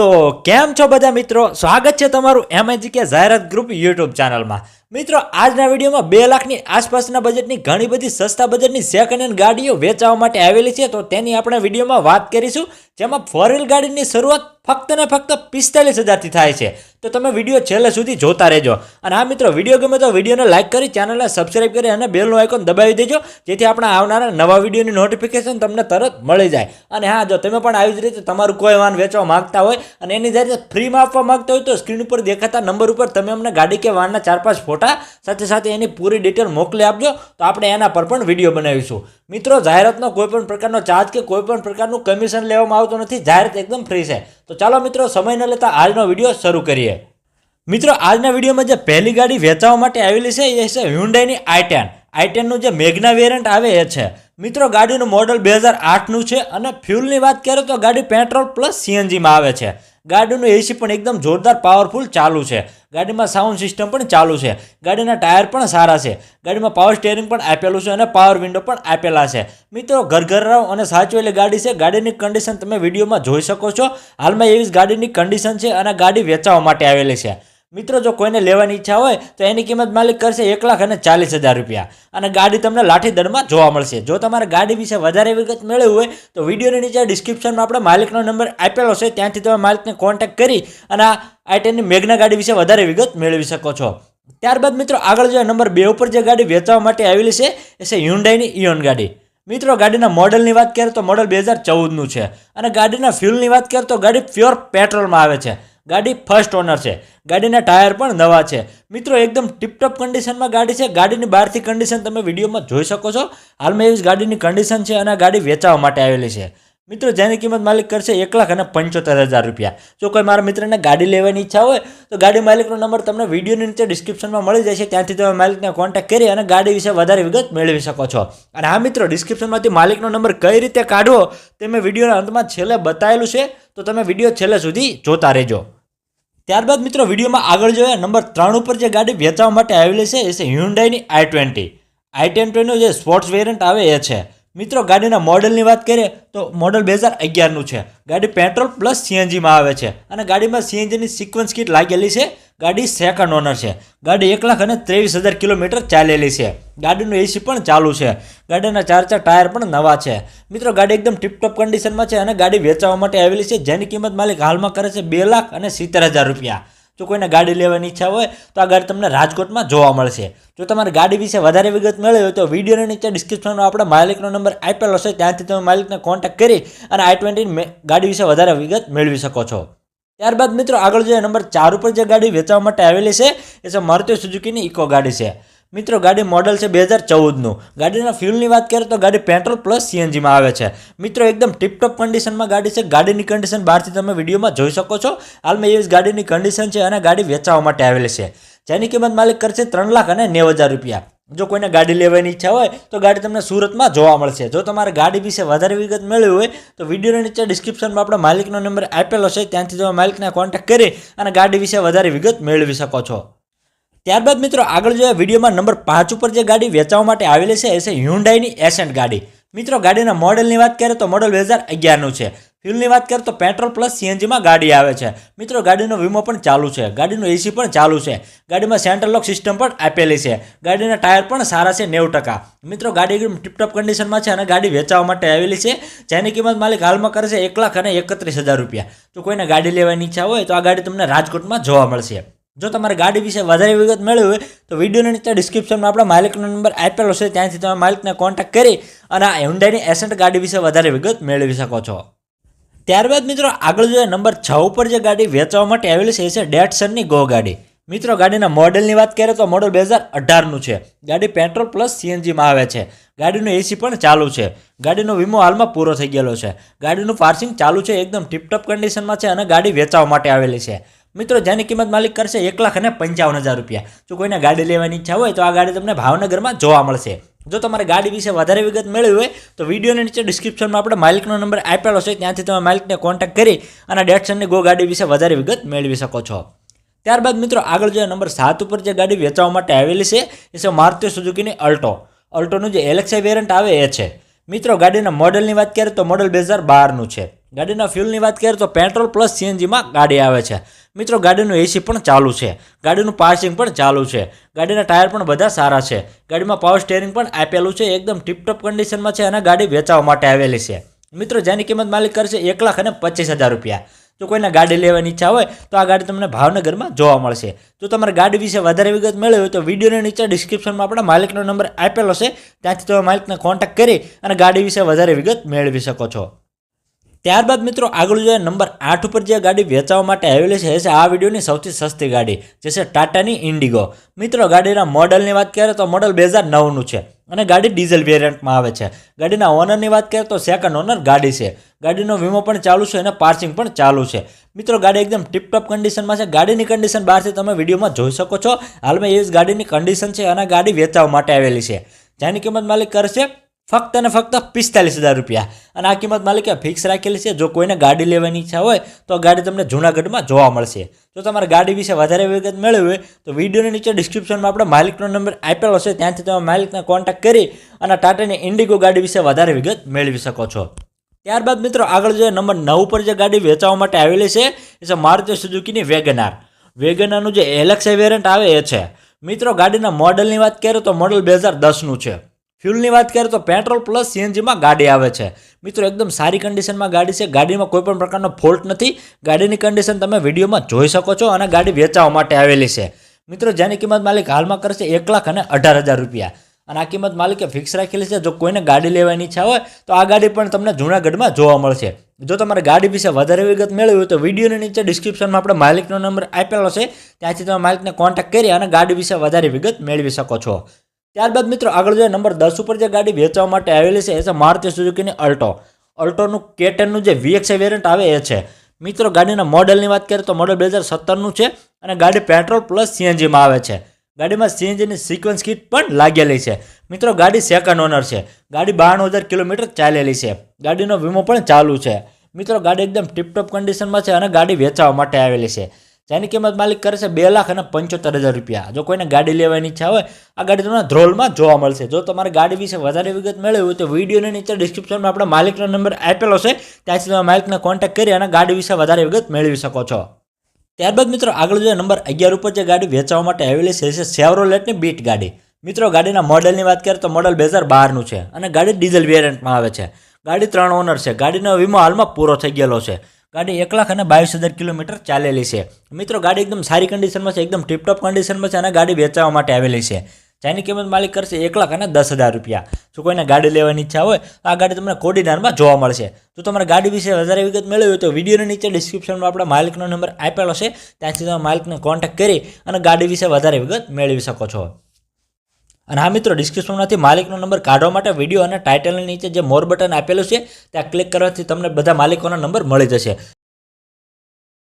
તો કેમ છો બધા મિત્રો? સ્વાગત છે તમારું એમએજી કે જાહેરાત ગ્રુપ યુટ્યુબ ચેનલમાં. મિત્રો, આજના વિડીયોમાં બે લાખની આસપાસના બજેટની ઘણી બધી સસ્તા બજેટની સેકન્ડ હેન્ડ ગાડીઓ વેચવા માટે આવેલી છે. તો તેની આપણે વિડીયોમાં વાત કરીશું, જેમાં ફોર વ્હીલ ગાડીની શરૂઆત ફક્ત ને ફક્ત પિસ્તાલીસ હજારથી થાય છે. તો તમે વીડિયો છેલ્લે સુધી જોતા રહેજો. અને આ મિત્રો, વીડિયો ગમે તો વિડીયોને લાઇક કરી ચેનલને સબસ્ક્રાઈબ કરી અને બેલનું આઇકોન દબાવી દેજો, જેથી આપણા આવનારા નવા વિડીયોની નોટિફિકેશન તમને તરત મળી જાય. અને હા, જો તમે પણ આવી જ રીતે તમારું કોઈ વાહન વેચવા માગતા હોય અને એની જ્યારે ફ્રીમાં આપવા માગતા હોય તો સ્ક્રીન ઉપર દેખાતા નંબર ઉપર તમે અમને ગાડી કે વાહનના ચાર પાંચ ફોટા સાથે સાથે એની પૂરી ડિટેલ મોકલી આપજો, તો આપણે એના પર પણ વીડિયો બનાવીશું. મિત્રો, જાહેરાતનો કોઈપણ પ્રકારનો ચાર્જ કે કોઈપણ પ્રકારનું કમિશન લેવામાં આવતું નથી, જાહેરાત એકદમ ફ્રી છે. તો ચાલો મિત્રો, સમય ન લેતા આજનો વીડિયો શરૂ કરીએ. મિત્રો, આજના વિડીયોમાં જે પહેલી ગાડી વેચાવા માટે આવેલી છે, એ છે હ્યુન્ડાઈની આઈ ટેન આઈ ટેનનું જે મેઘના વેરિયન્ટ આવે, એ છે. મિત્રો, ગાડીનું મોડલ બે હજાર આઠનું છે અને ફ્યુલની વાત કરીએ તો ગાડી પેટ્રોલ પ્લસ સીએનજીમાં આવે છે. ગાડીનું એસી પણ એકદમ જોરદાર પાવરફુલ ચાલુ છે. ગાડીમાં સાઉન્ડ સિસ્ટમ પણ ચાલુ છે. ગાડીના ટાયર પણ સારા છે. ગાડીમાં પાવર સ્ટેરિંગ પણ આપેલું છે અને પાવર વિન્ડો પણ આપેલા છે. મિત્રો ઘર ઘર રાવ અને સાચવેલી ગાડી છે. ગાડીની કન્ડિશન તમે વિડીયોમાં જોઈ શકો છો. હાલમાં એવી જ ગાડીની કન્ડિશન છે અને ગાડી વેચાવા માટે આવેલી છે. મિત્રો, જો કોઈને લેવાની ઈચ્છા હોય, તો એની કિંમત માલિક કરશે એક લાખ અને ચાલીસ હજાર રૂપિયા. અને ગાડી તમને લાઠી દરમાં જોવા મળશે. જો તમારે ગાડી વિશે વધારે વિગત મેળવી હોય, તો વિડીયોની નીચે ડિસ્ક્રિપ્શનમાં આપણે માલિકનો નંબર આપેલો છે. ત્યાંથી તમે માલિકને કોન્ટેક્ટ કરી અને આ આઈટેનની મેઘના ગાડી વિશે વધારે વિગત મેળવી શકો છો. ત્યારબાદ મિત્રો, આગળ જો નંબર બે ઉપર જે ગાડી વેચવા માટે આવેલી છે, એ છે હ્યુન્ડાઈની ઇયોન ગાડી. મિત્રો, ગાડીના મોડલની વાત કરીએ તો મોડલ બે હજાર ચૌદનું છે. અને ગાડીના ફ્યુલની વાત કરીએ તો ગાડી પ્યોર પેટ્રોલમાં આવે છે. ગાડી ફર્સ્ટ ઓનર છે. ગાડીના ટાયર પણ નવા છે. મિત્રો, એકદમ ટીપટોપ કન્ડિશનમાં ગાડી છે. ગાડીની બહારથી કન્ડિશન તમે વિડીયોમાં જોઈ શકો છો. હાલમાં એવી ગાડીની કન્ડિશન છે અને ગાડી વેચાવા માટે આવેલી છે. મિત્રો, જેની કિંમત માલિક કરશે એક લાખ અને પંચોતેર હજાર રૂપિયા. જો કોઈ મારા મિત્રને ગાડી લેવાની ઈચ્છા હોય, તો ગાડી માલિકનો નંબર તમને વિડીયોની નીચે ડિસ્ક્રિપ્શનમાં મળી જશે. ત્યાંથી તમે માલિકને કોન્ટેક્ટ કરી અને ગાડી વિશે વધારે વિગત મેળવી શકો છો. અને આ મિત્રો ડિસ્ક્રિપ્શનમાંથી માલિકનો નંબર કઈ રીતે કાઢવો, તે મેં વિડીયોના અંતમાં છેલ્લે બતાવેલું છે. તો તમે વીડિયો છેલ્લે સુધી જોતા રહેજો. ત્યારબાદ મિત્રો, વિડીયોમાં આગળ જોઈએ, નંબર ત્રણ ઉપર જે ગાડી વેચવા માટે આવેલી છે, એ છે હ્યુન્ડાઈની આઈ ટ્વેન્ટી આઈ ટ્વેન્ટીનું જે સ્પોર્ટ્સ વેરિયન્ટ આવે, એ છે. મિત્રો, ગાડીના મોડલની વાત કરીએ તો મોડલ બે હજાર અગિયારનું છે. ગાડી પેટ્રોલ પ્લસ સીએનજીમાં આવે છે અને ગાડીમાં સીએનજીની સિક્વન્સ કિટ લાગેલી છે. ગાડી સેકન્ડ ઓનર છે. ગાડી એક લાખ અને ત્રેવીસ હજાર કિલોમીટર ચાલેલી છે. ગાડીનું એસી પણ ચાલુ છે. ગાડીના ચાર ચાર ટાયર પણ નવા છે. મિત્રો, ગાડી એકદમ ટીપટોપ કન્ડિશનમાં છે અને ગાડી વેચાવા માટે આવેલી છે. જેની કિંમત માલિક હાલમાં કરે છે બે લાખ અને સિત્તેર હજાર રૂપિયા. જો કોઈને ગાડી લેવાની ઈચ્છા હોય, તો આ ગાડી તમને રાજકોટમાં જોવા મળશે. જો તમારે ગાડી વિશે વધારે વિગત મેળવી હોય, તો વિડીયોની નીચે ડિસ્ક્રિપ્શનમાં આપણે માલિકનો નંબર આપેલો છે, ત્યાંથી તમે માલિકને કોન્ટેક્ટ કરી અને આઈ ટ્વેન્ટી ગાડી વિશે વધારે વિગત મેળવી શકો છો. ત્યારબાદ મિત્રો આગળ જે નંબર ચાર ઉપર જે ગાડી વેચવા માટે આવેલી છે, એ છે મારુતિ સુઝુકીની ઇકો ગાડી છે. મિત્રો, ગાડી મોડલ છે બે હજાર ચૌદનું. ગાડીના ફ્યુલની વાત કરીએ તો ગાડી પેટ્રોલ પ્લસ સીએનજીમાં આવે છે. મિત્રો, એકદમ ટિપટોપ કન્ડિશનમાં ગાડી છે. ગાડીની કન્ડિશન બહારથી તમે વિડીયોમાં જોઈ શકો છો. હાલમાં એવી ગાડીની કન્ડિશન છે અને ગાડી વેચાવા માટે આવેલી છે. જેની કિંમત માલિક કરશે ત્રણ લાખ અને નેવ હજાર રૂપિયા. જો કોઈને ગાડી લેવાની ઈચ્છા હોય, તો ગાડી તમને સુરતમાં જોવા મળશે. જો તમારે ગાડી વિશે વધારે વિગત મેળવી હોય, તો વિડીયોની નીચે ડિસ્ક્રિપ્શનમાં આપણે માલિકનો નંબર આપેલો છે. ત્યાંથી તમે માલિકને કોન્ટેક્ટ કરી અને ગાડી વિશે વધારે વિગત મેળવી શકો છો. ત્યારબાદ મિત્રો આગળ જો વિડીયોમાં નંબર પાંચ ઉપર જે ગાડી વેચવા માટે આવેલી છે, એ છે હ્યુન્ડાઈની એસેન્ટ ગાડી. મિત્રો ગાડીના મોડેલની વાત કરીએ તો મોડલ બે હજાર અગિયારનું છે. ફ્યુલની વાત કરીએ તો પેટ્રોલ પ્લસ સીએનજીમાં ગાડી આવે છે. મિત્રો ગાડીનો વીમો પણ ચાલુ છે. ગાડીનો એસી પણ ચાલુ છે. ગાડીમાં સેન્ટ્રલ લોક સિસ્ટમ પણ આપેલી છે. ગાડીના ટાયર પણ સારા છે, નેવું ટકા. મિત્રો ગાડી એકદમ ટીપટોપ કન્ડિશનમાં છે અને ગાડી વેચવા માટે આવેલી છે. જેની કિંમત માલિક હાલમાં કરે છે એક લાખ અને એકત્રીસ હજાર રૂપિયા. જો કોઈને ગાડી લેવાની ઈચ્છા હોય તો આ ગાડી તમને રાજકોટમાં જોવા મળશે. જો તમારે ગાડી વિશે વધારે વિગત મેળવી હોય, તો વિડીયોની નીચે ડિસ્ક્રિપ્શનમાં આપણા માલિકનો નંબર આપેલો છે. ત્યાંથી તમે માલિકને કોન્ટેક્ટ કરી અને આ હ્યુન્ડાઈની એસેન્ટ ગાડી વિશે વધારે વિગત મેળવી શકો છો. ત્યારબાદ મિત્રો, આગળ જોઈએ નંબર છ ઉપર જે ગાડી વેચવા માટે આવેલી છે, એ છે ડેટસનની ગો ગાડી. મિત્રો, ગાડીના મોડલની વાત કરીએ તો મોડલ બે હજાર અઢારનું છે. ગાડી પેટ્રોલ પ્લસ સીએનજીમાં આવે છે. ગાડીનું એસી પણ ચાલુ છે. ગાડીનો વીમો હાલમાં પૂરો થઈ ગયેલો છે. ગાડીનું પાર્સિંગ ચાલુ છે, એકદમ ટીપટોપ કન્ડિશનમાં છે અને ગાડી વેચવા માટે આવેલી છે. મિત્રો, જેની કિંમત માલિક કરશે એક લાખ અને પંચાવન હજાર રૂપિયા. જો કોઈને ગાડી લેવાની ઈચ્છા હોય, તો આ ગાડી તમને ભાવનગરમાં જોવા મળશે. જો તમારે ગાડી વિશે વધારે વિગત મેળવી હોય, તો વિડીયોની નીચે ડિસ્ક્રિપ્શનમાં આપણે માલિકનો નંબર આપેલો છે, ત્યાંથી તમે માલિકને કોન્ટેક્ટ કરી અને ડેટસનની ગો ગાડી વિશે વધારે વિગત મેળવી શકો છો. ત્યારબાદ મિત્રો, આગળ જે નંબર સાત ઉપર જે ગાડી વેચવા માટે આવેલી છે, એ છે મારુતિ સુઝુકીની અલ્ટો. અલ્ટોનું જે એલેક્સાઈ વેરિયન્ટ આવે, એ છે. મિત્રો, ગાડીના મોડલની વાત કરીએ તો મોડલ બે હજાર બારનું છે. ગાડીના ફ્યુલની વાત કરીએ તો પેટ્રોલ પ્લસ સીએનજીમાં ગાડી આવે છે. મિત્રો, ગાડીનું એસી પણ ચાલુ છે. ગાડીનું પાર્સિંગ પણ ચાલુ છે. ગાડીના ટાયર પણ બધા સારા છે. ગાડીમાં પાવર સ્ટેરિંગ પણ આપેલું છે. એકદમ ટીપટોપ કન્ડિશનમાં છે અને ગાડી વેચાવા માટે આવેલી છે. મિત્રો, જેની કિંમત માલિક કરશે એક લાખ અને પચીસ હજાર રૂપિયા. જો કોઈને ગાડી લેવાની ઈચ્છા હોય, તો આ ગાડી તમને ભાવનગરમાં જોવા મળશે. જો તમારે ગાડી વિશે વધારે વિગત મેળવી હોય, તો વિડીયોની નીચે ડિસ્ક્રિપ્શનમાં આપણા માલિકનો નંબર આપેલો છે. ત્યાંથી તમે માલિકને કોન્ટેક્ટ કરી અને ગાડી વિશે વધારે વિગત મેળવી શકો છો. ત્યારબાદ મિત્રો આગળ જોઈએ નંબર આઠ ઉપર જે ગાડી વેચાવા માટે આવેલી છે, એ છે આ વિડીયોની સૌથી સસ્તી ગાડી, જે છે ટાટાની ઇન્ડિગો. મિત્રો, ગાડીના મોડલની વાત કરીએ તો મોડલ બે હજાર નવનું છે અને ગાડી ડીઝલ વેરિયન્ટમાં આવે છે. ગાડીના ઓનરની વાત કરીએ તો સેકન્ડ ઓનર ગાડી છે. ગાડીનો વીમો પણ ચાલુ છે અને પાર્સિંગ પણ ચાલુ છે. મિત્રો, ગાડી એકદમ ટીપટોપ કન્ડિશનમાં છે. ગાડીની કન્ડિશન બહારથી તમે વિડીયોમાં જોઈ શકો છો. હાલમાં એવી ગાડીની કન્ડિશન છે અને ગાડી વેચાવા માટે આવેલી છે. જેની કિંમત માલિક કરશે ફક્ત અને ફક્ત પિસ્તાલીસ હજાર રૂપિયા. અને આ કિંમત માલિકે ફિક્સ રાખેલી છે. જો કોઈને ગાડી લેવાની ઈચ્છા હોય, તો ગાડી તમને જૂનાગઢમાં જોવા મળશે. જો તમારે ગાડી વિશે વધારે વિગત મેળવી હોય, તો વિડીયોની નીચે ડિસ્ક્રિપ્શનમાં આપણે માલિકનો નંબર આપેલો છે. ત્યાંથી તમે માલિકને કોન્ટેક્ટ કરી અને ટાટાની ઇન્ડિગો ગાડી વિશે વધારે વિગત મેળવી શકો છો. ત્યારબાદ મિત્રો, આગળ જે નંબર નવ પર જે ગાડી વેચાવા માટે આવેલી છે, એ છે મારુતિ સુઝુકીની વેગનાર. વેગનારનું જે એલેક્સા વેરિયન્ટ આવે, એ છે. મિત્રો, ગાડીના મોડલની વાત કરીએ તો મોડલ બે હજાર દસનું છે. ફ્યુલની વાત કરીએ તો પેટ્રોલ પ્લસ સીએનજીમાં ગાડી આવે છે. મિત્રો, એકદમ સારી કન્ડિશનમાં ગાડી છે. ગાડીમાં કોઈ પણ પ્રકારનો ફોલ્ટ નથી. ગાડીની કન્ડિશન તમે વિડીયોમાં જોઈ શકો છો અને ગાડી વેચાવા માટે આવેલી છે. મિત્રો, જેની કિંમત માલિક હાલમાં કરશે એક લાખ અને અઢાર હજાર રૂપિયા. અને આ કિંમત માલિકે ફિક્સ રાખેલી છે. જો કોઈને ગાડી લેવાની ઈચ્છા હોય, તો આ ગાડી પણ તમને જૂનાગઢમાં જોવા મળશે. જો તમારે ગાડી વિશે વધારે વિગત મેળવી હોય, તો વિડીયોની નીચે ડિસ્ક્રિપ્શનમાં આપણે માલિકનો નંબર આપેલો છે. ત્યાંથી તમે માલિકને કોન્ટેક્ટ કરી અને ગાડી વિશે વધારે વિગત મેળવી શકો છો. ત્યારબાદ મિત્રો આગળ જોઈએ નંબર દસ ઉપર જે ગાડી વેચવા માટે આવેલી છે, એ છે મારુતિ સુઝુકીની અલ્ટો. અલ્ટોનું કેટનનું જે વીએક્સ વેરિયન્ટ આવે, એ છે. મિત્રો, ગાડીના મોડલની વાત કરીએ તો મોડલ બે હજાર સત્તરનું છે અને ગાડી પેટ્રોલ પ્લસ સીએનજીમાં આવે છે. ગાડીમાં સીએનજીની સિક્વન્સ કીટ પણ લાગેલી છે. મિત્રો, ગાડી સેકન્ડ ઓનર છે. ગાડી બાણું હજાર કિલોમીટર ચાલેલી છે. ગાડીનો વીમો પણ ચાલુ છે. મિત્રો, ગાડી એકદમ ટિપટોપ કન્ડિશનમાં છે અને ગાડી વેચાવા માટે આવેલી છે. જેની કિંમત માલિક કરે છે બે લાખ અને પંચોતેર હજાર રૂપિયા. જો કોઈને ગાડી લેવાની ઈચ્છા હોય, આ ગાડી તમને ધ્રોલમાં જોવા મળશે. જો તમારે ગાડી વિશે વધારે વિગત મેળવી હોય તો વિડીયોની નીચે ડિસ્ક્રિપ્શનમાં આપણે માલિકનો નંબર આપેલો છે. ત્યાંથી તમે માલિકને કોન્ટેક્ટ કરી અને ગાડી વિશે વધારે વિગત મેળવી શકો છો. ત્યારબાદ મિત્રો, આગળ જોઈએ નંબર અગિયાર ઉપર જે ગાડી વેચવા માટે આવેલી છે છે સેવરોલેટની બીટ ગાડી. મિત્રો, ગાડીના મોડલની વાત કરીએ તો મોડલ બે હજાર બારનું છે અને ગાડી ડીઝલ વેરિયન્ટમાં આવે છે. ગાડી ત્રણ ઓનર છે. ગાડીનો વીમો હાલમાં પૂરો થઈ ગયેલો છે. ગાડી એક લાખ અને બાવીસ હજાર કિલોમીટર ચાલેલી છે. મિત્રો, ગાડી એકદમ સારી કન્ડિશનમાં છે, એકદમ ટિપટોપ કન્ડિશનમાં છે અને ગાડી વેચવા માટે આવેલી છે. જેની કિંમત માલિક કરશે એક લાખ અને દસ હજાર રૂપિયા. જો કોઈને ગાડી લેવાની ઈચ્છા હોય, તો આ ગાડી તમને કોડીનારમાં જોવા મળશે. જો તમારે ગાડી વિશે વધારે વિગત મેળવી હોય, તો વિડીયોની નીચે ડિસ્ક્રિપ્શનમાં આપણે માલિકનો નંબર આપેલો છે. ત્યાંથી તમે માલિકને કોન્ટેક્ટ કરી અને ગાડી વિશે વધારે વિગત મેળવી શકો છો. અને હા મિત્રો ડિસ્ક્રિપ્શનમાંથી માલિકનો નંબર કાઢવા માટે વીડિયો અને ટાઇટલની નીચે જે મોર બટન આપેલું છે, ત્યાં ક્લિક કરવાથી તમને બધા માલિકોના નંબર મળી જશે.